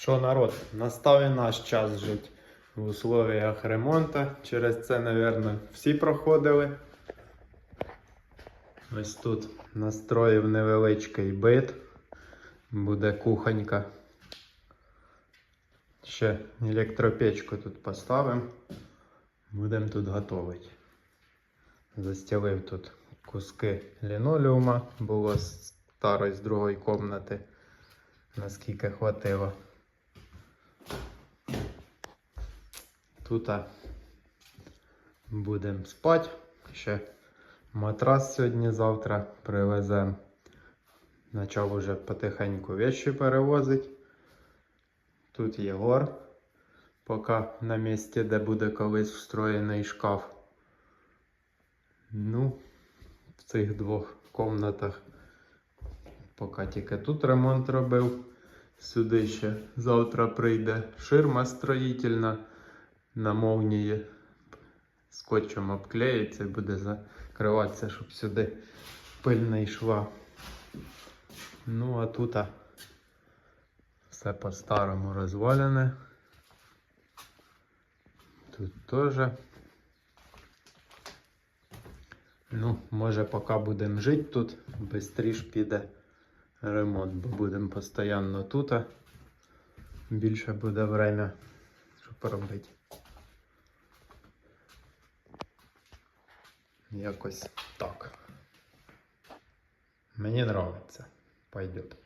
Що народ, настав і наш час жити в условиях ремонту. Через це, мабуть, всі проходили. Ось тут настроїв невеличкий бит. Буде кухонька. Ще електропечку тут поставимо. Будемо тут готувати. Застелив тут куски лінолеума, було старої з другої кімнати, наскільки хватило. Тут будемо спати. Ще матрас сьогодні-завтра привеземо. Почав уже потихеньку вещи перевозити. Тут Єгор. Поки на місці, де буде колись встроєний шкаф. Ну, в цих двох комнатах. Поки тільки тут ремонт робив. Сюди ще завтра прийде ширма строїтельна на молнії. Скотчем обклеїться і буде закриватися, щоб сюди пиль не йшла. Ну, а тут а, все по-старому розвалене. Тут теж. Ну, може, поки будемо жити тут, швидше піде ремонт, бо будемо постійно тут. Більше буде время, щоб робити. Якось так. Мені подобається. Пойдет.